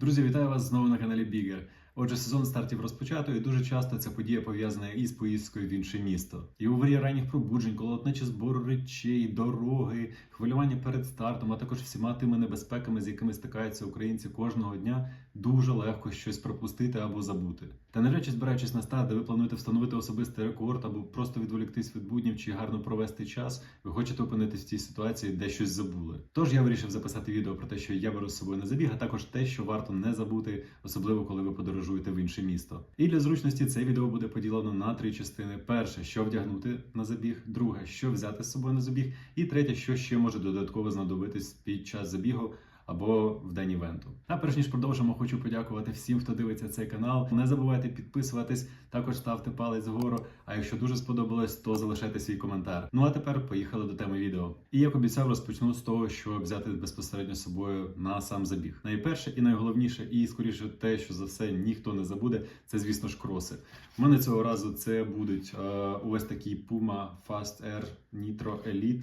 Друзі, вітаю вас знову на каналі Бігер. Отже, сезон стартів розпочато, і дуже часто ця подія пов'язана із поїздкою в інше місто. І у ранніх пробуджень, колотнечі збору речей, дороги, хвилювання перед стартом, а також всіма тими небезпеками, з якими стикаються українці кожного дня, дуже легко щось пропустити або забути. Та навряд чи збираючись на старт, де ви плануєте встановити особистий рекорд або просто відволіктись від буднів чи гарно провести час, ви хочете опинитись в цій ситуації, де щось забули. Тож я вирішив записати відео про те, що я беру з собою на забіг, а також те, що варто не забути, особливо коли ви подорожуєте в інше місто. І для зручності це відео буде поділено на три частини: перше, що вдягнути на забіг, друге, що взяти з собою на забіг, і третє, що ще може додатково знадобитись під час забігу або в день івенту. А перш ніж продовжимо, хочу подякувати всім, хто дивиться цей канал. Не забувайте підписуватись, також ставте палець вгору. А якщо дуже сподобалось, то залишайте свій коментар. Ну а тепер поїхали до теми відео. І як обіцяв, розпочну з того, що взяти безпосередньо з собою на сам забіг. Найперше і найголовніше, і скоріше те, що за все ніхто не забуде, це звісно ж кроси. У мене цього разу це будуть е, ось такі Puma Fast Air Nitro Elite.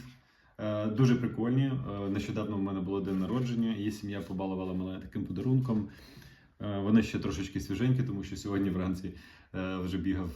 Е, Дуже прикольні. Е, Нещодавно в мене було день народження, і сім'я побалувала мене таким подарунком. Е, Вони ще трошечки свіженькі, тому що сьогодні вранці вже бігав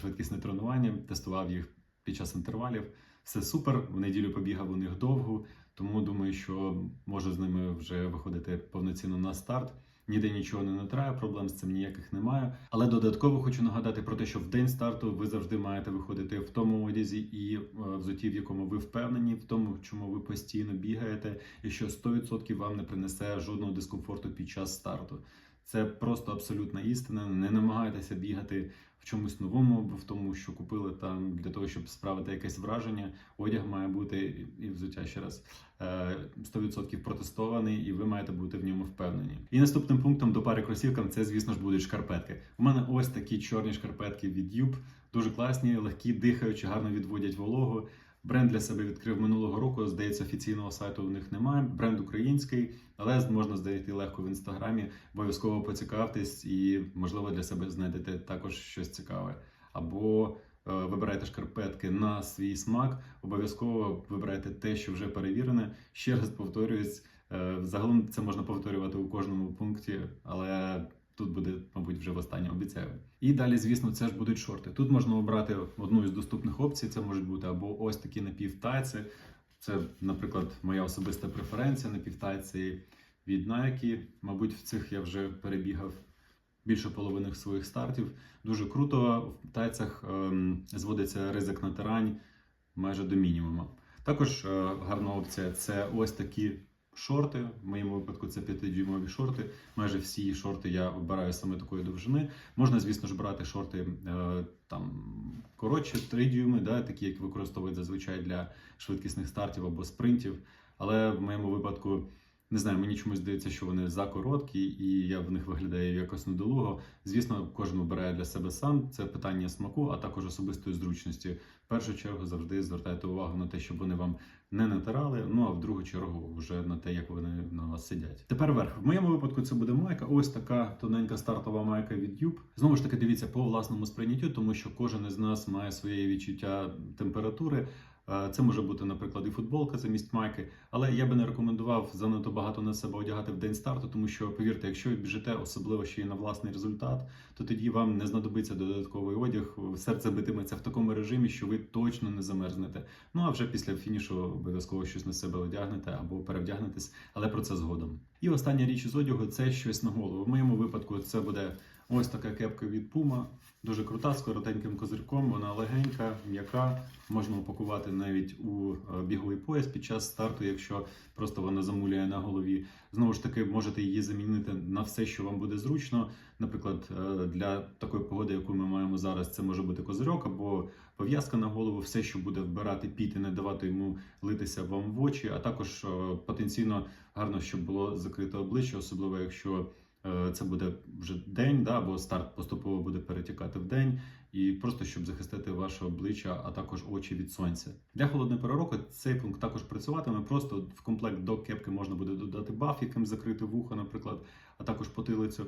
швидкісне тренування, тестував їх під час інтервалів. Все супер. В неділю побігав у них довго, тому думаю, що можу з ними вже виходити повноцінно на старт. Ніде нічого не натрає, проблем з цим ніяких немає. Але додатково хочу нагадати про те, що в день старту ви завжди маєте виходити в тому одязі і е, взуті, в якому ви впевнені, в тому, чому ви постійно бігаєте, і що 100% вам не принесе жодного дискомфорту під час старту. Це просто абсолютна істина. Не намагайтеся бігати в чомусь новому, або в тому, що купили там для того, щоб справити якесь враження. Одяг має бути і взуття ще раз е, 100% протестований, і ви маєте бути в ньому впевнені. І наступним пунктом до пари кросівкам це, звісно ж, будуть шкарпетки. У мене ось такі чорні шкарпетки від Юб, дуже класні, легкі, дихаючі, гарно відводять вологу. Бренд для себе відкрив минулого року. Здається, офіційного сайту у них немає. Бренд український, але можна знайти легко в інстаграмі. Обов'язково поцікавтесь і, можливо, для себе знайдете також щось цікаве. Або е, вибирайте шкарпетки на свій смак. Обов'язково вибирайте те, що вже перевірене. Ще раз повторююсь, е, загалом це можна повторювати у кожному пункті, але тут буде, мабуть, вже востаннє обіцяю. І далі, звісно, це ж будуть шорти. Тут можна обрати одну із доступних опцій. Це можуть бути або ось такі напівтайці. Це, наприклад, моя особиста преференція напівтайці від Nike. Мабуть, в цих я вже перебігав більше половини своїх стартів. Дуже круто. В тайцях ем, зводиться ризик натирань майже до мінімуму. Також е, гарна опція це ось такі шорти. В моєму випадку це 5-дюймові шорти. Майже всі шорти я обираю саме такої довжини. Можна, звісно ж, брати шорти е, там коротше 3 дюйми, да, такі, як використовують зазвичай для швидкісних стартів або спринтів. Але в моєму випадку. Не знаю, мені чомусь здається, що вони закороткі, і я в них виглядаю якось недолуго. Звісно, кожен обирає для себе сам. Це питання смаку, а також особистої зручності. В першу чергу завжди звертайте увагу на те, щоб вони вам не натирали. Ну а в другу чергу вже на те, як вони на вас сидять. Тепер верх. В моєму випадку це буде майка. Ось така тоненька стартова майка від Юб. Знову ж таки, дивіться по власному сприйняттю, тому що кожен із нас має своє відчуття температури. Е, Це може бути, наприклад, і футболка замість майки, але я би не рекомендував занадто багато на себе одягати в день старту, тому що, повірте, якщо ви біжите, особливо ще й на власний результат, то тоді вам не знадобиться додатковий одяг. Серце битиметься в такому режимі, що ви точно не замерзнете. Ну а вже після фінішу обов'язково щось на себе одягнете або перевдягнетесь, але про це згодом. І остання річ із одягу це щось на голову. В моєму випадку це буде ось така кепка від Puma. Дуже крута, з коротеньким козирком, вона легенька, м'яка. Можна упакувати навіть у е, біговий пояс під час старту, якщо просто вона замулює на голові. Знову ж таки, можете її замінити на все, що вам буде зручно. Наприклад, е, для такої погоди, яку ми маємо зараз, це може бути козирьок або пов'язка на голову, все, що буде вбирати піт і не давати йому литися вам в очі, а також е, потенційно гарно, щоб було закрите обличчя, особливо якщо. Е, Це буде вже день, да, бо старт поступово буде перетікати в день, і просто щоб захистити ваше обличчя, а також очі від сонця. Для холодної пори року цей пункт також працюватиме. Просто в комплект до кепки можна буде додати баф, яким закрити вухо, наприклад, а також потилицю.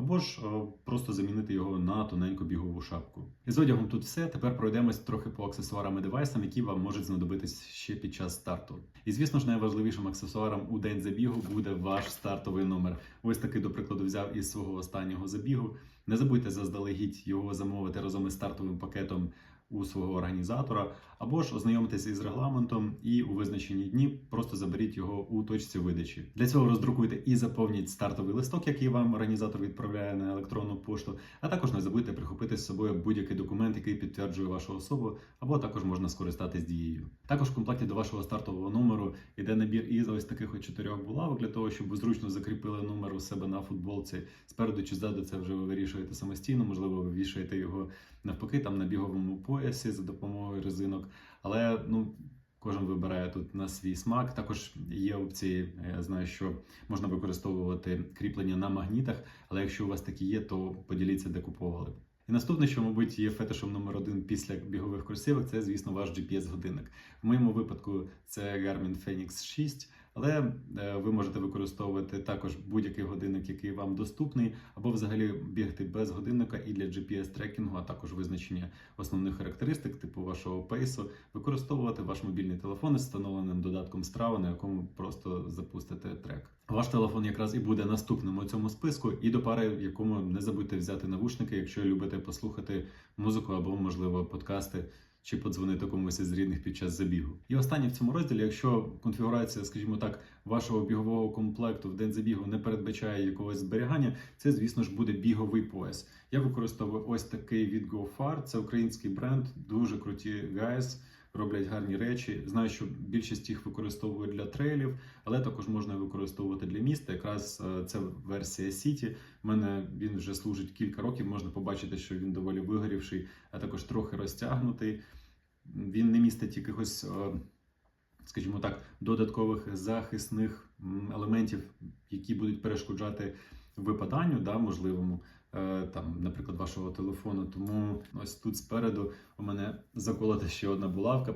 Або ж е, просто замінити його на тоненьку бігову шапку. І з одягом тут все. Тепер пройдемось трохи по аксесуарам і девайсам, які вам можуть знадобитись ще під час старту. І звісно ж, найважливішим аксесуаром у день забігу буде ваш стартовий номер. Ось такий, до прикладу, взяв із свого останнього забігу. Не забудьте заздалегідь його замовити разом із стартовим пакетом у свого організатора, або ж ознайомитися із регламентом і у визначені дні просто заберіть його у точці видачі. Для цього роздрукуйте і заповніть стартовий листок, який вам організатор відправляє на електронну пошту. А також не забудьте прихопити з собою будь-який документ, який підтверджує вашу особу, або також можна скористатись дією. Також в комплекті до вашого стартового номеру йде набір із ось таких от чотирьох булавок для того, щоб ви зручно закріпили номер у себе на футболці. Спереду чи ззаду це вже ви вирішуєте самостійно, можливо, ви вішаєте його навпаки там на біговому поясі за допомогою резинок. Але ну. Кожен вибирає тут на свій смак. Також є опції. Я знаю, що можна використовувати кріплення на магнітах, але якщо у вас такі є, то поділіться, де купували. І наступне, що, мабуть, є фетишем номер один після бігових кросівок, це, звісно, ваш GPS-годинник. В моєму випадку це Garmin Fenix 6, але е, ви можете використовувати також будь-який годинник, який вам доступний, або взагалі бігти без годинника і для GPS-трекінгу, а також визначення основних характеристик, типу вашого пейсу, використовувати ваш мобільний телефон із встановленим додатком страва, на якому просто запустите трек. Ваш телефон якраз і буде наступним у цьому списку, і до пари, в якому не забудьте взяти навушники, якщо любите послухати музику або, можливо, подкасти. Чи подзвонити комусь із рідних під час забігу. І останнє в цьому розділі, якщо конфігурація, скажімо так, вашого бігового комплекту в день забігу не передбачає якогось зберігання, це, звісно ж, буде біговий пояс. Я використовую ось такий від GoFar, це український бренд, дуже круті гайс, роблять гарні речі. Знаю, що більшість їх використовують для трейлів, але також можна використовувати для міста. Якраз е, це версія City. У мене він вже служить кілька років. Можна побачити, що він доволі вигорівший, а також трохи розтягнутий. Він не містить якихось, е, скажімо так, додаткових захисних елементів, які будуть перешкоджати випаданню, да, можливому. Е, там, наприклад, вашого телефону. Тому ось тут спереду у мене заколота ще одна булавка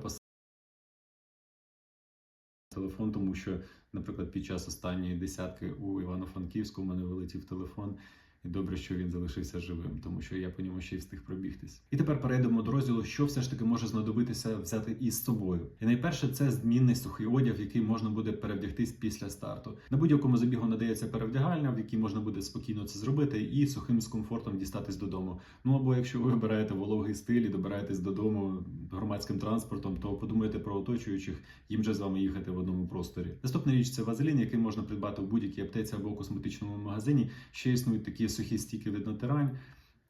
телефон, тому що, наприклад, під час останньої десятки у Івано-Франківську у мене вилетів телефон. І добре, що він залишився живим, тому що я по ньому ще й встиг пробігтись. І тепер перейдемо до розділу, що все ж таки може знадобитися взяти із собою. І найперше це змінний сухий одяг, який можна буде перевдягтись після старту. На будь-якому забігу надається перевдягальня, в якій можна буде спокійно це зробити, і сухим з комфортом дістатись додому. Ну або якщо ви вибираєте вологий стиль і добираєтесь додому громадським транспортом, то подумайте про оточуючих, їм же з вами їхати в одному просторі. Наступна річ це вазелін, який можна придбати в будь-якій аптеці або косметичному магазині. Ще існують такі сухі стіки від натирань.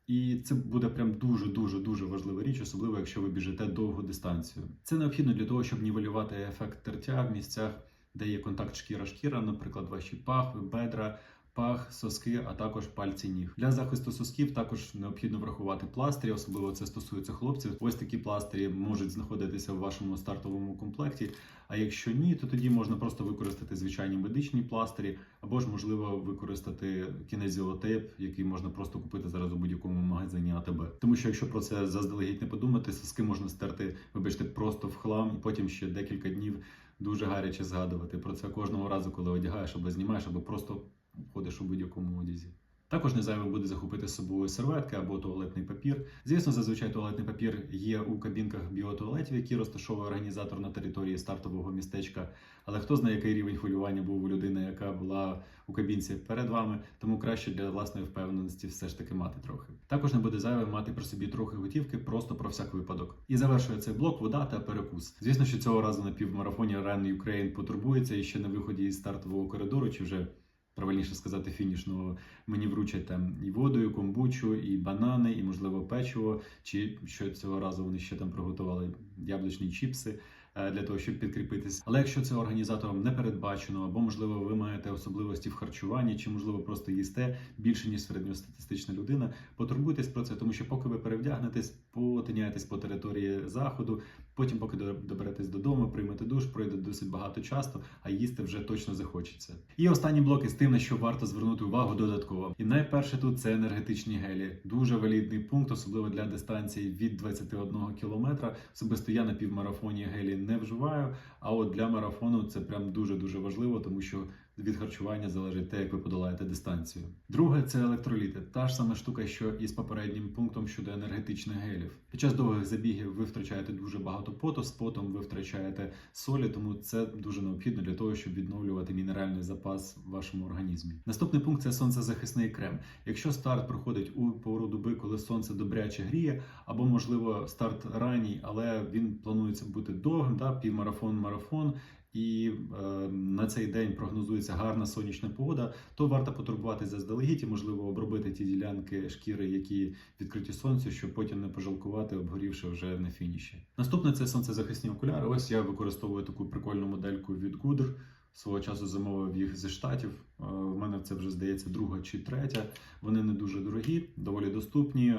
І це буде прям дуже дуже дуже важлива річ, особливо якщо ви біжите довгу дистанцію. Це необхідно для того, щоб нівелювати ефект тертя в місцях, де є контакт шкіра-шкіра, наприклад, ваші пахви, бедра. Пах, соски, а також пальці ніг для захисту сосків. Також необхідно врахувати пластирі, особливо це стосується хлопців. Ось такі пластирі можуть знаходитися в вашому стартовому комплекті. А якщо ні, то тоді можна просто використати звичайні медичні пластирі, або ж можливо використати кінезіотейп, який можна просто купити зараз у будь-якому магазині АТБ. Тому що якщо про це заздалегідь не подумати, соски можна стерти, вибачте, просто в хлам, і потім ще декілька днів дуже гаряче згадувати про це кожного разу, коли одягаєш або знімаєш, або просто ходиш у будь-якому одязі. Також не зайве буде захопити з собою серветки або туалетний папір. Звісно, зазвичай туалетний папір є у кабінках біотуалетів, які розташовує організатор на території стартового містечка. Але хто знає, який рівень хвилювання був у людини, яка була у кабінці перед вами, тому краще для власної впевненості все ж таки мати трохи. Також не буде зайве мати при собі трохи готівки, просто про всяк випадок. І завершує цей блок вода та перекус. Звісно, що цього разу на півмарафоні Run Ukraine потурбується і ще на виході із стартового коридору, чи вже правильніше сказати, фінішного, мені вручать там і воду, і комбучу, і банани, і, можливо, печиво, чи що цього разу вони ще там приготували яблучні чіпси е, для того, щоб підкріпитись. Але якщо це організатором не передбачено, або можливо ви маєте особливості в харчуванні, чи можливо просто їсте більше ніж середньостатистична людина, потурбуйтесь про це, тому що поки ви перевдягнетесь, потиняєтесь по території заходу. Потім, поки доберетесь додому, приймете душ, пройде досить багато часу, а їсти вже точно захочеться. І останні блоки з тим, на що варто звернути увагу додатково. І найперше тут це енергетичні гелі. Дуже валідний пункт, особливо для дистанції від 21 кілометра. Особисто я на півмарафоні гелі не вживаю. А от для марафону це прям дуже дуже важливо, тому що від харчування залежить те, як ви подолаєте дистанцію. Друге це електроліти. Та ж сама штука, що і з попереднім пунктом щодо енергетичних гелів. Під час довгих забігів ви втрачаєте дуже багато поту, з потом ви втрачаєте солі, тому це дуже необхідно для того, щоб відновлювати мінеральний запас в вашому організмі. Наступний пункт це сонцезахисний крем. Якщо старт проходить у пору доби, коли сонце добряче гріє, або можливо старт ранній, але він планується бути довгим, да, півмарафон, марафон. І е, на цей день прогнозується гарна сонячна погода, то варто потурбуватися заздалегідь і, можливо, обробити ті ділянки шкіри, які відкриті сонцю, щоб потім не пожалкувати, обгорівши вже на фініші. Наступне це сонцезахисні окуляри. Ось я використовую таку прикольну модельку від Goodr. Свого часу замовив їх зі штатів. Е, У мене це вже здається друга чи третя. Вони не дуже дорогі, доволі доступні. Е,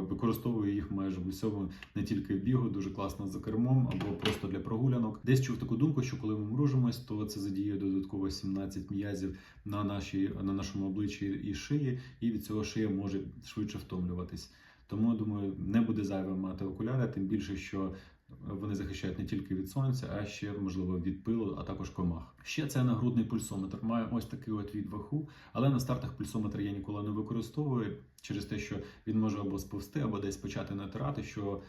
Використовую їх майже в усьому, не тільки в бігу, дуже класно за кермом або просто для прогулянок. Десь чув таку думку, що коли ми мружимось, то це задіє додатково 17 м'язів на нашій на нашому обличчі і шиї, і від цього шия може швидше втомлюватись. Тому думаю, не буде зайвим мати окуляри, тим більше, що вони захищають не тільки від сонця, а ще можливо від пилу, а також комах. Ще це нагрудний пульсометр. Має ось такий от від ваху, але на стартах пульсометр я ніколи не використовую через те, що він може або сповзти, або десь почати натирати, що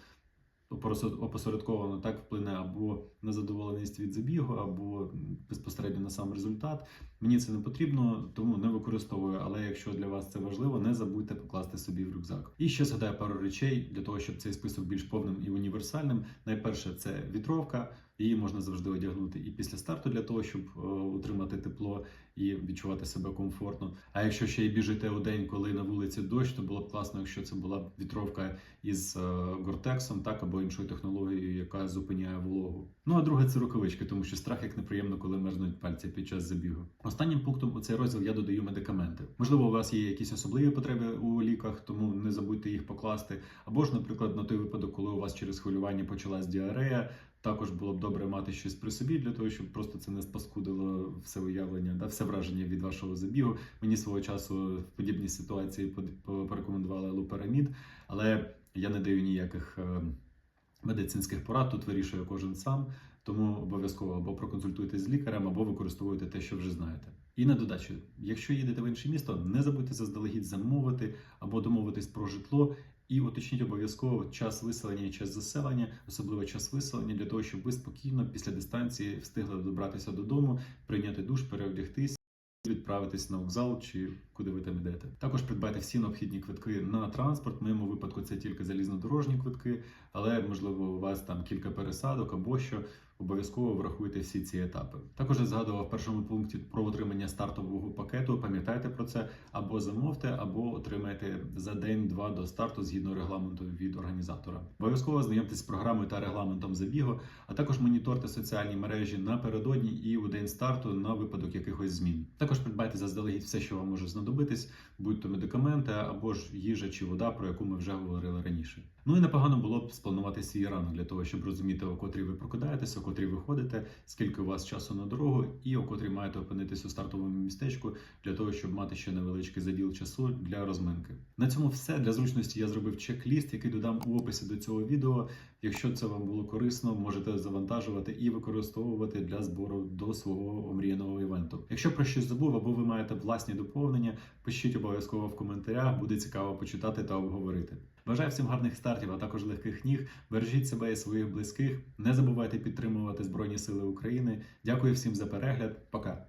опосередковано так вплине або на задоволеність від забігу, або безпосередньо на сам результат. Мені це не потрібно, тому не використовую. Але якщо для вас це важливо, не забудьте покласти собі в рюкзак. І ще згадаю пару речей для того, щоб цей список більш повним і універсальним. Найперше це вітровка. Її можна завжди одягнути і після старту для того, щоб е, утримати тепло і відчувати себе комфортно. А якщо ще й біжите у день, коли на вулиці дощ, то було б класно, якщо це була вітровка із гортексом, так або іншою технологією, яка зупиняє вологу. Ну а друге це рукавички, тому що страх як неприємно, коли мерзнуть пальці під час забігу. Останнім пунктом у цей розділ я додаю медикаменти. Можливо, у вас є якісь особливі потреби у ліках, тому не забудьте їх покласти. Або ж, наприклад, на той випадок, коли у вас через хвилювання почалась діарея. Також було б добре мати щось при собі для того, щоб просто це не спаскудило все уявлення, да, все враження від вашого забігу. Мені свого часу в подібній ситуації порекомендували лупарамід, але я не даю ніяких е, медицинських порад. Тут вирішує кожен сам. Тому обов'язково або проконсультуйтесь з лікарем, або використовуйте те, що вже знаєте. І на додачу, якщо їдете в інше місто, не забудьте заздалегідь замовити або домовитись про житло. І уточніть обов'язково час виселення і час заселення, особливо час виселення, для того, щоб ви спокійно після дистанції встигли добратися додому, прийняти душ, переодягтись. Відправитись на вокзал чи куди ви там йдете. Також придбайте всі необхідні квитки на транспорт. В моєму випадку це тільки залізнодорожні квитки, але можливо у вас там кілька пересадок або що. Обов'язково врахуйте всі ці етапи. Також я згадував в першому пункті про отримання стартового пакету. Пам'ятайте про це або замовте, або отримайте за день-два до старту згідно регламенту від організатора. Обов'язково знайомтесь з програмою та регламентом забігу, а також моніторте соціальні мережі напередодні і у день старту на випадок якихось змін. Також придбайте заздалегідь все, що вам може знадобитись, будь то медикаменти або ж їжа чи вода, про яку ми вже говорили раніше. Ну і непогано було б спланувати свій ранок для того, щоб розуміти, о котрій ви прокидаєтеся, о котрій виходите, скільки у вас часу на дорогу, і о котрій маєте опинитись у стартовому містечку для того, щоб мати ще невеличкий заділ часу для розминки. На цьому все для зручності. Я зробив чек-ліст, який додам у описі до цього відео. Якщо це вам було корисно, можете завантажувати і використовувати для збору до свого омріяного івенту. Якщо про щось забув або ви маєте власні доповнення, пишіть обов'язково в коментарях. Буде цікаво почитати та обговорити. Бажаю всім гарних стартів, а також легких ніг. Бережіть себе і своїх близьких. Не забувайте підтримувати Збройні Сили України. Дякую всім за перегляд. Пока.